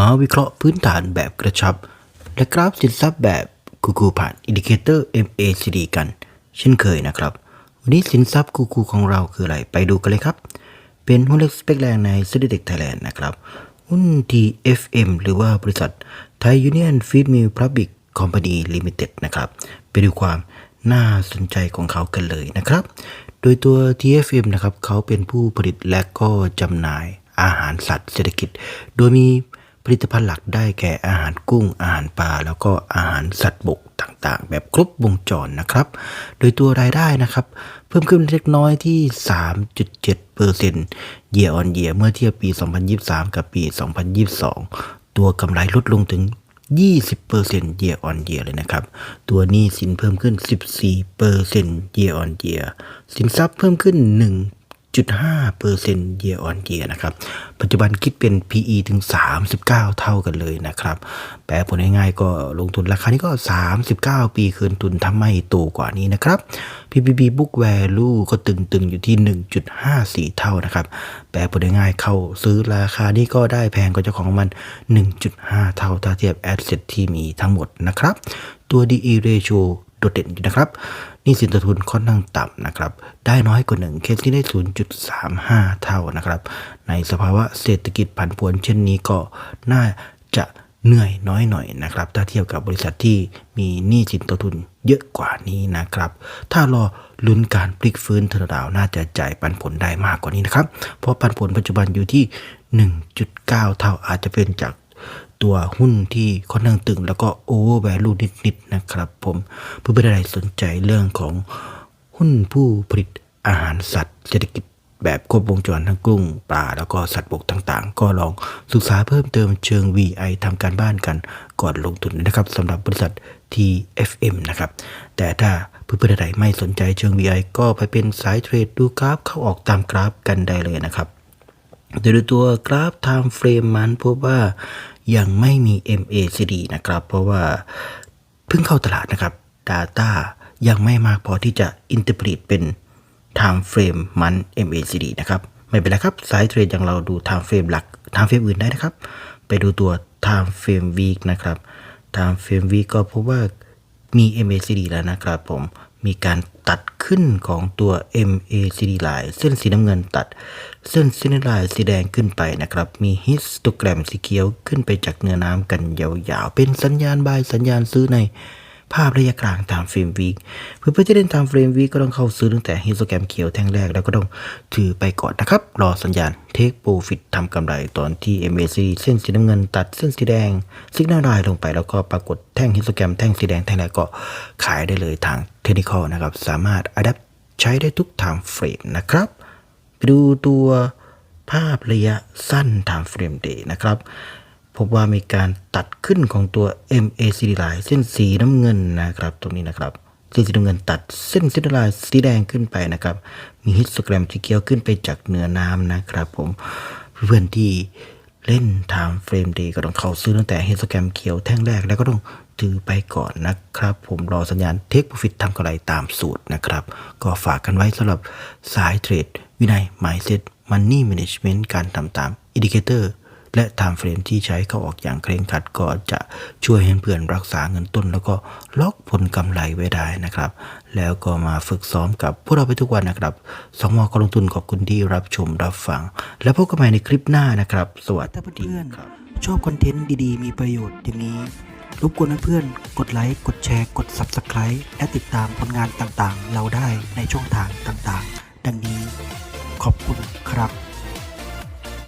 มาวิเคราะห์พื้นฐานแบบกระชับ และกราฟสินทรัพย์แบบคูคูผ่านอินดิเคเตอร์ MACD กัน เช่นเคยนะครับ วันนี้สินทรัพย์คูคูของเราคืออะไร ไปดูกันเลยครับ เป็นหุ้นเล็กสเปกแรงในซีดีเด็กไทยแลนด์นะครับ หุ้น TFM หรือว่าบริษัทไทยยูเนียนฟีดมิลพับบิกคอมพานีลิมิเต็ดนะครับ ไปดูความน่าสนใจของเขากันเลยนะครับ โดยตัว TFM นะครับเขาเป็นผู้ผลิตและก็จำหน่ายอาหารสัตว์เศรษฐกิจ โดยมี ผลิตภัณฑ์หลักได้แก่อาหารกุ้ง อาหารปลาแล้วก็อาหารสัตว์บกต่างๆ แบบครบวงจรนะครับ โดยตัวรายได้นะครับ เพิ่มขึ้นเล็กน้อยที่ 3.7% year on year เมื่อเทียบปี 2023 กับปี 2022 ตัวกำไรลดลงถึง 20% year on year เลยนะครับ ตัวหนี้สินเพิ่มขึ้น 14% year on year สินทรัพย์เพิ่มขึ้น 1.5% year on year นะครับ ปัจจุบันคิดเป็น PE ถึง 39 เท่ากันเลยนะครับ แปลผลง่ายๆก็ลงทุนราคานี้ก็ 39 ปีคืนทุนทำไมโตกว่านี้นะครับ PBB book value ก็ตึงๆ อยู่ที่ 1.54 เท่านะครับ แปลผลง่ายๆเข้าซื้อราคานี้ก็ได้แพงกว่าเจ้าของมัน 1.5 เท่าถ้าเทียบ asset ที่มีทั้งหมดนะครับ ตัว DE ratio โดดเด่นนะครับ นี่สินตุนค่อนข้างต่ำนะครับ ได้น้อยกว่าหนึ่งเคสที่ได้ 0.35 เท่านะครับ ในสภาวะเศรษฐกิจผันผวนเช่นนี้ก็น่าจะเหนื่อยน้อยหน่อยนะครับ ถ้าเทียบกับบริษัทที่มีหนี้สินต่อทุนเยอะกว่านี้นะครับ ถ้ารอลุ้นการพลิกฟื้นเทอร์ดาวน่าจะจ่ายปันผลได้มากกว่านี้นะครับ เพราะปันผลปัจจุบันอยู่ที่ 1.9 เท่าอาจจะเป็นจาก ตัวหุ้นที่ค่อนข้างตึง แล้วก็โอเวอร์แวลูนิดๆนะครับผมเพื่อไม่ได้สนใจเรื่องของหุ้นผู้ผลิตอาหารสัตว์เศรษฐกิจแบบครบวงจรทั้งกุ้งปลาแล้วก็สัตว์บกต่างๆ ก็ลองศึกษาเพิ่มเติมเชิง VI ทำการบ้านกันก่อนลงทุนนะครับสำหรับบริษัท TFM นะครับ แต่ถ้าเพื่อนๆใดไม่สนใจเชิง VI ก็ไปเป็นสายเทรดดูกราฟเข้าออกตามกราฟกันได้เลยนะครับโดยตัวกราฟ Time Frame มันพบว่า ยังไม่มี MACD นะครับ เพราะว่าเพิ่งเข้าตลาดนะครับ Data ยังไม่มากพอที่จะ interpret เป็น Time Frame มัน MACD นะครับ ไม่เป็นไรครับสายเทรดอย่างเราดู Time Frame หลัก Time Frame อื่นได้นะครับ ไปดูตัว Time Frame Week นะครับ Time Frame Week ก็พบว่ามี MACD แล้วนะครับผม มีการตัดขึ้นของตัว MACD line เส้นสีน้ำเงินตัด เส้นเส้นลายสีแดงขึ้นไปนะครับ มีฮิสโตแกรมสีเขียวขึ้นไปจากเนื้อน้ำกันยาวๆ เป็นสัญญาณบายสัญญาณซื้อใน ภาพระยะกลางตามเฟรมวีคเพื่อเพื่อจะเล่นตามเฟรมวีคก็ต้องเข้าซื้อตั้งแต่ฮิสโตแกรมเขียวแท่งแรกแล้วก็ต้องถือไปก่อนนะครับ รอสัญญาณเทคโปรฟิตทำกำไรตอนที่ MAC เส้นสีน้ำเงินตัดเส้นสีแดงซิกนาลายลงไปแล้วก็ปรากฏแท่งฮิสโตแกรมแท่งสีแดงแท่งแรกก็ขายได้เลยทางเทคนิคนะครับสามารถอัดใช้ได้ทุกไทม์เฟรมนะครับไปดูตัวภาพระยะสั้น time frame day นะครับ พบว่ามีการตัดขึ้นของตัว MACD line เส้นสีน้ำเงินนะครับ ตรงนี้นะครับเส้นสีน้ำเงินตัดเส้นสีน้ำลายสีแดงขึ้นไปนะครับ มีฮิสโตแกรมสีเขียวขึ้นไปจากเหนือน้ำนะครับ ผมเพื่อนๆที่เล่น time frame day ก็ต้องเข้าซื้อตั้งแต่ฮิสโตแกรมเขียวแท่งแรกแล้วก็ต้องถือไปก่อนนะครับ ผมรอสัญญาณเทคโปรฟิตทำกำไรตามสูตรนะครับ ก็ฝากกันไว้สำหรับสายเทรดวินัย mindset money management การทำตาม indicator และ time frame ที่ใช้เข้าออกอย่างเคร่งครัดก็จะช่วยให้เพื่อนรักษาเงินต้น แล้วก็ล็อกผลกำไรไว้ได้นะครับ แล้วก็มาฝึกซ้อมกับพวกเราไปทุกวันนะครับสองมอกลงทุนขอบคุณที่รับชมรับฟัง แล้วพบกันใหม่ในคลิปหน้านะครับ สวัสดีคเพื่อนรับชอบคอนเทนต์ดีๆ มีประโยชน์อย่างนี้รบกวนเพื่อนๆ กดไลค์ กดแชร์ กด Subscribe และติดตามผลงานต่างๆ เราได้ในช่องทางต่างๆ ดังนี้ขอบคุณครับ